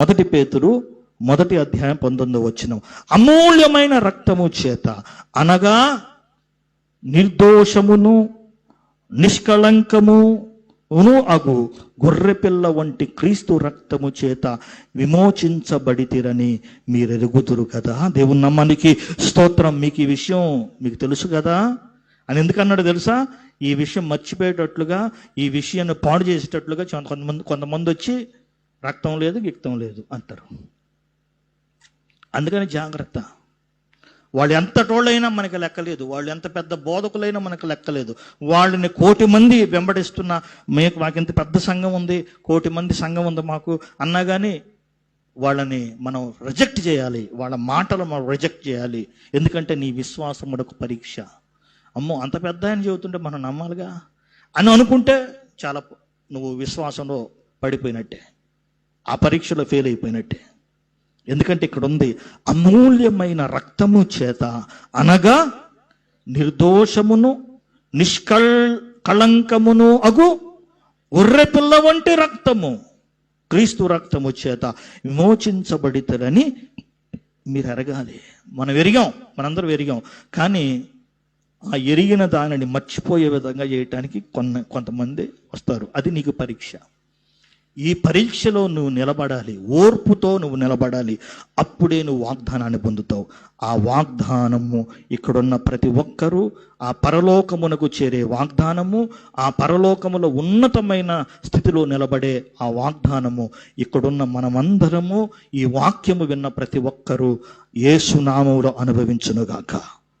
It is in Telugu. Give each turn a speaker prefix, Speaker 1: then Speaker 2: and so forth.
Speaker 1: మొదటి పేతురు మొదటి అధ్యాయం పంతొమ్మిది వచ్చిన అమూల్యమైన రక్తము చేత అనగా నిర్దోషమును నిష్కళంకమును అగు గొర్రెపిల్ల వంటి క్రీస్తు రక్తము చేత విమోచించబడితిరని మీరు ఎరుగుదురు కదా. దేవుని నమ్మనికి స్తోత్రం మీకు ఈ విషయం మీకు తెలుసు కదా? అని ఎందుకన్నాడు తెలుసా? ఈ విషయం మర్చిపోయేటట్లుగా ఈ విషయాన్ని పాడు చేసేటట్లుగా కొంతమంది కొంతమంది వచ్చి రక్తం లేదు గిక్తం లేదు అంటారు. అందుకని జాగ్రత్త. వాళ్ళు ఎంత టోళ్ళైనా మనకి లెక్కలేదు. వాళ్ళు ఎంత పెద్ద బోధకులైనా మనకు లెక్కలేదు. వాళ్ళని కోటి మంది వెంబడిస్తున్న మీకు మాకు ఇంత పెద్ద సంఘం ఉంది కోటి మంది సంఘం ఉంది మాకు అన్నా కానీ వాళ్ళని మనం రిజెక్ట్ చేయాలి. వాళ్ళ మాటలు మనం రిజెక్ట్ చేయాలి. ఎందుకంటే నీ విశ్వాసం ఒక పరీక్ష. అమ్మో అంత పెద్ద అని చెబుతుంటే మనం నమ్మాలిగా? అని అనుకుంటే చాలా నువ్వు విశ్వాసంలో పడిపోయినట్టే. ఆ పరీక్షలో ఫెయిల్ అయిపోయినట్టే. ఎందుకంటే ఇక్కడ ఉంది అమూల్యమైన రక్తము చేత అనగా నిర్దోషమును నిష్కల్ కళంకమును అగు గొర్రెపిల్ల వంటి రక్తము క్రీస్తు రక్తము చేత విమోచించబడితరని మీరు ఎరగాలి మనం ఎరిగాం మనందరం ఎరిగాం. కానీ ఆ ఎరిగిన దానిని మర్చిపోయే విధంగా చేయటానికి కొన్న కొంతమంది వస్తారు. అది నీకు పరీక్ష. ఈ పరీక్షలో నువ్వు నిలబడాలి ఓర్పుతో నువ్వు నిలబడాలి అప్పుడే నువ్వు వాగ్దానాన్ని పొందుతావు. ఆ వాగ్దానము ఇక్కడున్న ప్రతి ఒక్కరూ ఆ పరలోకమునకు చేరే వాగ్దానము ఆ పరలోకములో ఉన్నతమైన స్థితిలో నిలబడే ఆ వాగ్దానము ఇక్కడున్న మనమందరము ఈ వాక్యము విన్న ప్రతి ఒక్కరూ ఏసునామములో అనుభవించునుగాక.